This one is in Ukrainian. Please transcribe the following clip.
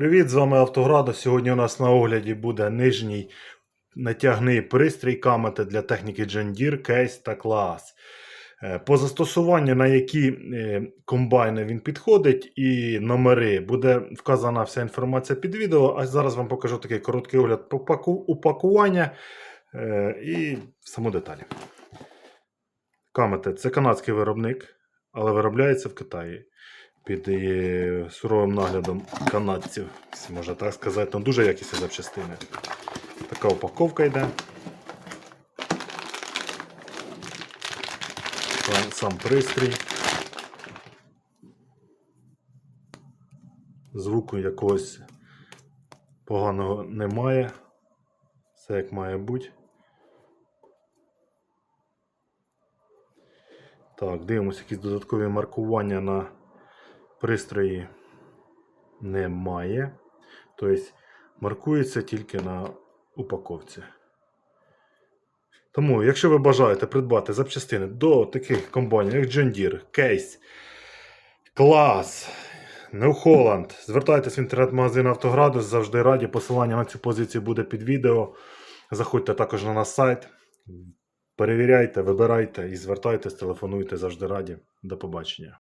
Привіт, з вами Автоградо. Сьогодні у нас на огляді буде нижній натягний пристрій камети для техніки John Deere, кейс та клас. Е, По застосуванню, на які е, комбайни він підходить, і номери, буде вказана вся інформація під відео. А зараз вам покажу такий короткий огляд упакування е, і саму деталі. Камете це канадський виробник, але виробляється в Китаї під е, суровим наглядом канадців, можна так сказати. Ну, дуже якісні запчастини. Така упаковка йде. Сам, сам пристрій. Звуку якогось поганого немає. Все як має бути. Так, дивимося, якісь додаткові маркування на пристрої немає. Тобто маркується тільки на упаковці. Тому, якщо ви бажаєте придбати запчастини до таких комбайнів, як John Deere, Case, Клас, New Holland, звертайтесь в інтернет-магазин Автоградус, завжди раді. Посилання на цю позицію буде під відео. Заходьте також на наш сайт. Перевіряйте, вибирайте і звертайтесь, телефонуйте завжди раді. До побачення.